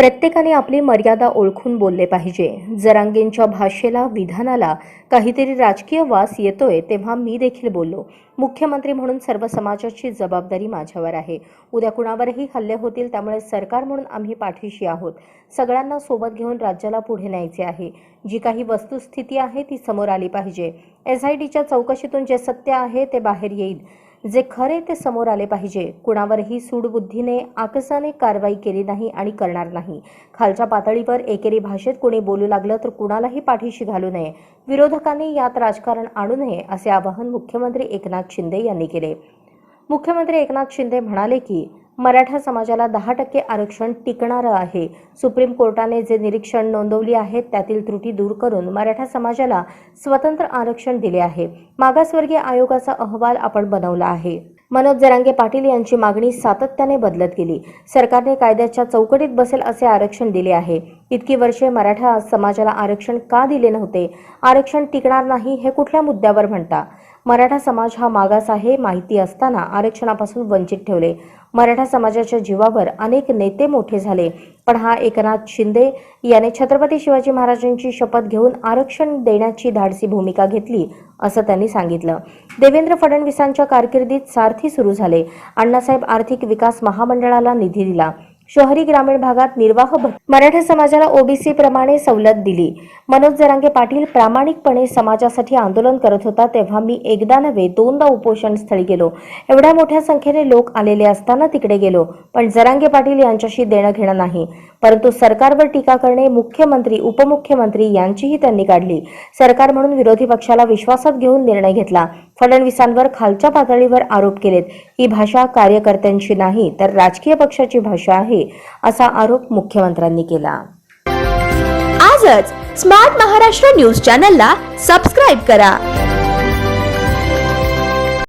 प्रत्येकाने आपली मर्यादा ओळखून बोलले पाहिजे. जरांगेंच्या भाषेला विधानाला काहीतरी राजकीय वास येतोय तेव्हा मी देखील बोललो. मुख्यमंत्री म्हणून सर्व समाजाची जबाबदारी माझ्यावर आहे. उद्या कुणावरही हल्ले होतील त्यामुळे सरकार म्हणून आम्ही पाठीशी आहोत. सगळ्यांना सोबत घेऊन राज्याला पुढे न्यायचे आहे. जी काही वस्तुस्थिती आहे ती समोर आली पाहिजे. एस आय डीच्या चौकशीतून जे सत्य आहे ते बाहेर येईल. जे खरे ते समोर आले पाहिजे. कुणावरही सूडबुद्धीने आकसाने कारवाई केली नाही आणि करणार नाही. खालच्या पातळीवर एकेरी भाषेत कोणी बोलू लागलं तर कुणालाही पाठीशी घालू नये. विरोधकांनी यात राजकारण आणू नये असे आवाहन मुख्यमंत्री एकनाथ शिंदे यांनी केले. मुख्यमंत्री एकनाथ शिंदे म्हणाले की मराठा समाजाला दहा टक्के आरक्षण टिकणारं आहे. सुप्रीम कोर्टाने जे निरीक्षण नोंदवली आहेत त्यातील त्रुटी दूर करून मराठा समाजाला स्वतंत्र आरक्षण दिले आहे. मागासवर्गीय आयोगाचा अहवाल आपण बनवला आहे. मनोज जरांगे पाटील यांची मागणी सातत्याने बदलत गेली. सरकारने कायद्याच्या चौकटीत बसेल असे आरक्षण दिले आहे. इतकी वर्षे मराठा समाजाला आरक्षण का दिले नव्हते? आरक्षण टिकणार नाही हे कुठल्या मुद्द्यावर म्हणता? मराठा समाज हा मागास आहे माहिती असताना आरक्षणापासून वंचित ठेवले. मराठा समाजाच्या जीवावर अनेक नेते मोठे झाले पण हा एकनाथ शिंदे याने छत्रपती शिवाजी महाराजांची शपथ घेऊन आरक्षण देण्याची धाडसी भूमिका घेतली असं त्यांनी सांगितलं. देवेंद्र फडणवीसांच्या कारकिर्दीत सारथी सुरू झाले. अण्णासाहेब आर्थिक विकास महामंडळाला निधी दिला. शहरी ग्रामीण भागात निर्वाह मराठा समाजाला ओबीसी प्रमाणे सवलत दिली. मनोज जरांगे पाटील प्रामाणिकपणे समाजासाठी आंदोलन करत होता तेव्हा मी एकदा नव्हे दोनदा उपोषण स्थळी गेलो. एवढ्या मोठ्या संख्येने लोक आलेले असताना तिकडे गेलो पण जरांगे पाटील यांच्याशी देणं घेणं नाही. परंतु सरकारवर टीका करणे मुख्यमंत्री उपमुख्यमंत्री यांचीही त्यांनी काढली. सरकार म्हणून विरोधी पक्षाला विश्वासात घेऊन निर्णय घेतला. फडणवीसांवर खालच्या पातळीवर आरोप केलेत ही भाषा कार्यकर्त्यांची नाही तर राजकीय पक्षाची भाषा आहे असा आरोप मुख्यमंत्र्यांनी केला. आजच स्मार्ट महाराष्ट्र न्यूज चॅनलला सबस्क्राईब करा.